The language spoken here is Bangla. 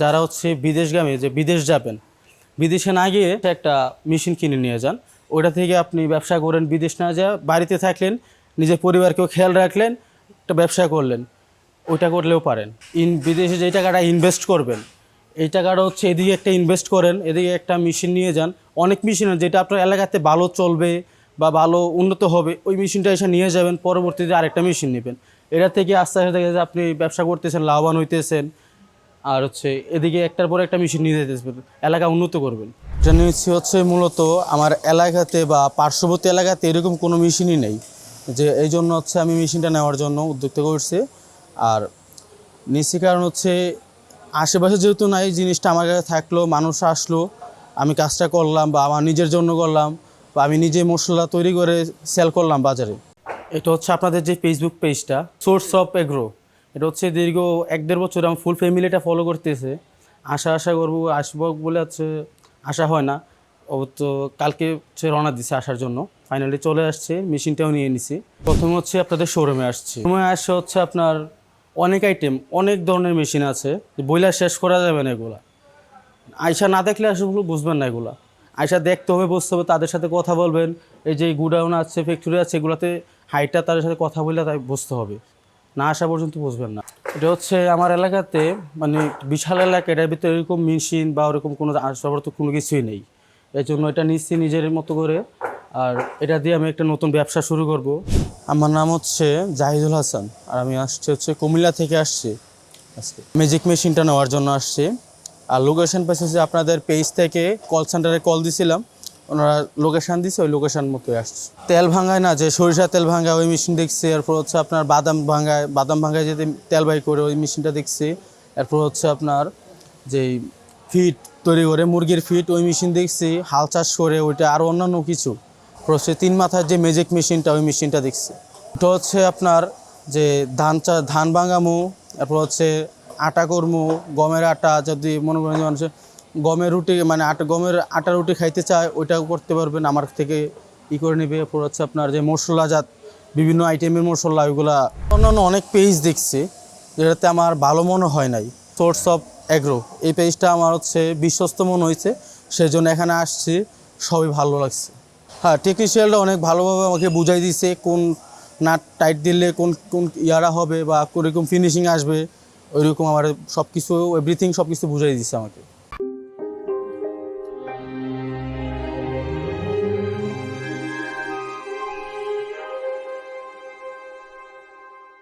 যারা হচ্ছে বিদেশগামী, যে বিদেশ যাবেন, বিদেশে না গিয়ে একটা মেশিন কিনে নিয়ে যান। ওটা থেকে আপনি ব্যবসা করেন, বিদেশ না যা বাড়িতে থাকলেন, নিজের পরিবারকেও খেয়াল রাখলেন, একটা ব্যবসা করলেন। ওইটা করলেও পারেন। ইন, বিদেশে যে টাকাটা ইনভেস্ট করবেন, এই টাকাটা হচ্ছে এদিকে একটা ইনভেস্ট করেন, এদিকে একটা মেশিন নিয়ে যান। অনেক মেশিন যেটা আপনার এলাকাতে ভালো চলবে বা ভালো উন্নত হবে, ওই মেশিনটা এসে নিয়ে যাবেন, পরবর্তীতে আরেকটা মেশিন নেবেন। এটা থেকে আস্তে আস্তে দেখা যায় আপনি ব্যবসা করতেছেন, লাভবান হইতেছেন। আর হচ্ছে এদিকে একটার পর একটা মেশিন নিয়ে যেতেছেন এলাকা উন্নত করবেন। এটা নিচ্ছি হচ্ছে মূলত আমার এলাকাতে বা পার্শ্ববর্তী এলাকাতে এরকম কোনো মেশিনই নেই। যে এই জন্য হচ্ছে আমি মেশিনটা নেওয়ার জন্য উদ্যোক্ত করছি। আর নিচ্ছি কারণ হচ্ছে, আশেপাশে যেহেতু নাই, জিনিসটা আমার কাছে থাকল, মানুষ আসলো, আমি কাজটা করলাম বা আমার নিজের জন্য করলাম, বা আমি নিজে মশলা তৈরি করে সেল করলাম বাজারে। এটা হচ্ছে আপনাদের যে ফেসবুক পেজটা সোর্স অফ এগ্রো এটা হচ্ছে দীর্ঘ এক দেড় বছর আমার ফুল ফ্যামিলিটা ফলো করতেছে। আশা আশা করব আসব বলে হচ্ছে আশা হয় না। ও তো কালকে হচ্ছে রওনা দিছে আসার জন্য। ফাইনালি চলে আসছে, মেশিনটাও নিয়ে নিছি। প্রথমে হচ্ছে আপনাদের শোরুমে আসছে। শোরুমে আসছে হচ্ছে আপনার অনেক আইটেম অনেক ধরনের মেশিন আছে। বইলা শেষ করা যাবে না এগুলা। আয়সা না দেখলে আসলে বুঝবেন না এগুলা। আয়সা দেখতে হবে, বুঝতে হবে, তাদের সাথে কথা বলবেন। এই যে গুডাউন আছে ফ্যাক্টরি আছে, এগুলাতে হাইটটা তাদের সাথে কথা বললে তাই বুঝতে হবে। না আসা পর্যন্ত বুঝবেন না। এটা হচ্ছে আমার এলাকাতে মানে বিশাল এলাকা, এটার ভিতরে এরকম মেশিন বা ওরকম কোনো আসবাবপত্র কোনো কিছুই নেই। এই জন্য এটা নিচ্ছি নিজের মতো করে। আর এটা দিয়ে আমি একটা নতুন ব্যবসা শুরু করব। আমার নাম হচ্ছে জাহিদুল হাসান আর আমি আসছি হচ্ছে কুমিল্লা থেকে আসছি। আজকে ম্যাজিক মেশিনটা নেওয়ার জন্য আসছি। আর লোকেশন পাইছে যে আপনাদের পেজ থেকে কল সেন্টারে কল দিছিলাম। ওনারা লোকেশান দিছে, ওই লোকেশান মতোই আসছে। তেল ভাঙায় না, যে সরিষা তেল ভাঙায় ওই মেশিন দেখছি, এরপর হচ্ছে আপনার বাদাম ভাঙায় বাদাম ভাঙায় যে তেল বাই করে ওই মেশিনটা দেখছি, এরপর হচ্ছে আপনার যেই ফিট তৈরি করে, মুরগির ফিট ওই মেশিন দেখছি, হাল চাষ করে, ওইটা আরও অন্যান্য কিছু। হচ্ছে তিন মাথার যে ম্যাজিক মেশিনটা ওই মেশিনটা দেখছি। ওটা হচ্ছে আপনার যে ধান চা, ধান ভাঙামু, এরপর হচ্ছে আটা কর্মু, গমের আটা, যদি মনে করেন যে মানুষের গমের রুটি মানে আটা, গমের আটা রুটি খাইতে চায়, ওইটাও করতে পারবেন। আমার থেকে ই করে নেবে। এরপর হচ্ছে আপনার যে মশলাজাত, বিভিন্ন আইটেমের মশলা, ওইগুলা। অন্যান্য অনেক পেজ দেখছি, যেটাতে আমার ভালো মনে হয় নাই। সোর্স অফ অ্যাগ্রো এই পেজটা আমার হচ্ছে বিশ্বস্ত মনে হয়েছে। সেই জন্য এখানে আসছি, সবই ভালো লাগছে। হ্যাঁ টেকনিশিয়ানরা অনেক ভালোভাবে আমাকে বুঝাই দিছে, কোন নাট টাইট দিলে কোন কোন ইয়ারা হবে বা কোরকম ফিনিশিং আসবে, ওইরকম আমার সব কিছু এভরিথিং সব কিছু বুঝাই দিচ্ছে আমাকে।